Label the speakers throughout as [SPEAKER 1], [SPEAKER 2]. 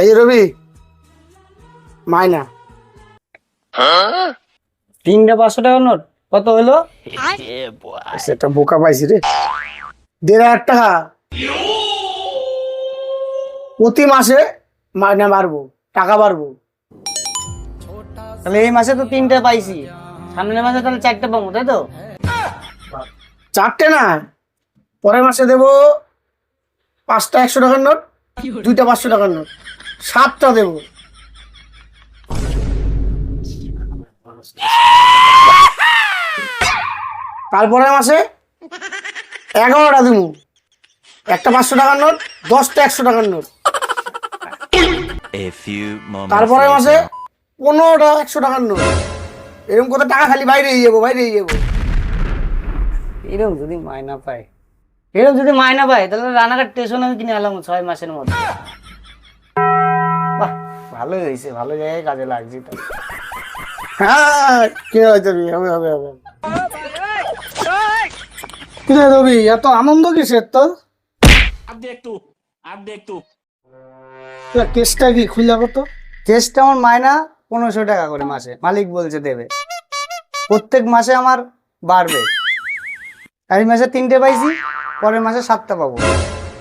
[SPEAKER 1] এই যে রবি মাইনা।
[SPEAKER 2] তিনটে পাঁচশো টাকার নোট কত হলো?
[SPEAKER 1] সেটা বোকা পাইছি রে। দেড় হাজার টাকা। প্রতি মাসে মাইনা বাড়বো টাকা বাড়বো।
[SPEAKER 2] তাহলে এই মাসে তো তিনটে পাইছি। সামনের মাসে তাহলে চারটে পাবো তাই তো?
[SPEAKER 1] চারটে না পরের মাসে দেবো পাঁচটা একশো টাকার নোট দুইটা পাঁচশো টাকার নোট। সাতটা দেবো। তারপরের মাসে এগারোটা দেবো। একটা পাঁচশো টাকার নোট দশটা একশো টাকার নোট। তারপরে মাসে পনেরোটা একশো টাকার নোট। এরকম কত টাকা খালি বাইরে যাব বাইরে যাব।
[SPEAKER 2] এরকম যদি মাইনা পায় এরকম যদি মাইনা পায় তাহলে রানাঘাট স্টেশন আমি কিনে আলাম ছয় মাসের মধ্যে। ভালোই হয়েছে, ভালো জায়গায় কাজে লাগছে তো।
[SPEAKER 1] হ্যাঁ কে হয়েছে হবে হবে হবে।
[SPEAKER 3] কিরে রবি, এত আনন্দ কিসের তোর? তোর কেসটা কি খুলে কত?
[SPEAKER 2] টেস্ট আমার মাইনা পনেরোশো টাকা করে মাসে, মালিক বলছে দেবে। প্রত্যেক মাসে আমার বাড়বে। এই মাসে তিনটে পাইছি, পরের মাসে সাতটা পাবো।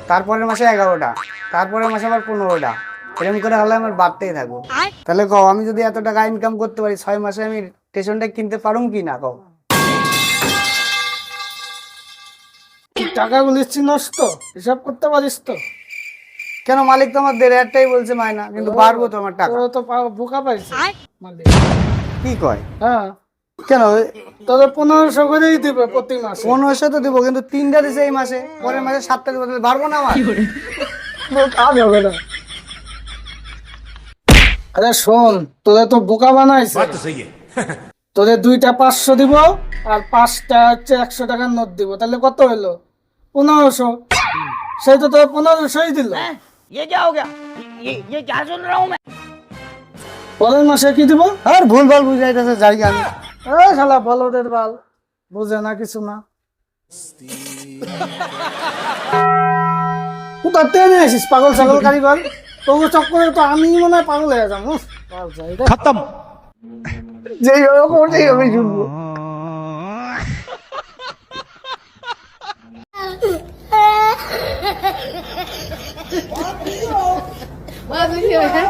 [SPEAKER 2] তারপরের মাসে এগারোটা, তারপরের মাসে আবার পনেরোটা। এরকম করে হলে আমার বাড়তেই থাকব। তাহলে কও আমি যদি এত টাকা ইনকাম করতে পারি ছয় মাসে আমি স্টেশনটা কিনতে পারুম কি না কও?
[SPEAKER 3] টাকাগুলি চিনস তো হিসাব করতে পারিস তো।
[SPEAKER 2] কেন মালিক তো আমার দেড় বলছে মাইনা কিন্তু বাড়বো তো আমার টাকা।
[SPEAKER 3] তো বোকা পাইছে। মালিক।
[SPEAKER 2] কি কয়?
[SPEAKER 3] হ্যাঁ।
[SPEAKER 2] কেন?
[SPEAKER 3] তোদের পনেরোশো করেই দিবে প্রতি মাসে।
[SPEAKER 2] পনেরোশো তো দেবো কিন্তু তিনটা দিছে এই মাসে পরের মাসে সাতটা দেবো বাড়বো না আমার।
[SPEAKER 3] কাজ হবে না। আরে শোন তোদের তো বোকা বানাইছে। তোদের দুইটা পাঁচশো দিব আর পাঁচটা হচ্ছে একশো টাকার নোট দিব তাহলে কত হলো? পনেরোশো। সেই তো তোর পনেরোশোই দিল। পরের মাসে কি দিব?
[SPEAKER 2] আর ভুল ভালো বুঝাইতেছে যাই আমি
[SPEAKER 3] এ শালা বলদের বাল বুঝে না কিছু না। কোথা টেনে আসিস? পাগল ছাগল কারিগর? তবু চক্করে তো আমি মনে হয় পাগল হয়ে যাবো খতম
[SPEAKER 1] যেই হবে ওটাই আমি শুনবো
[SPEAKER 4] Wow, video, hè?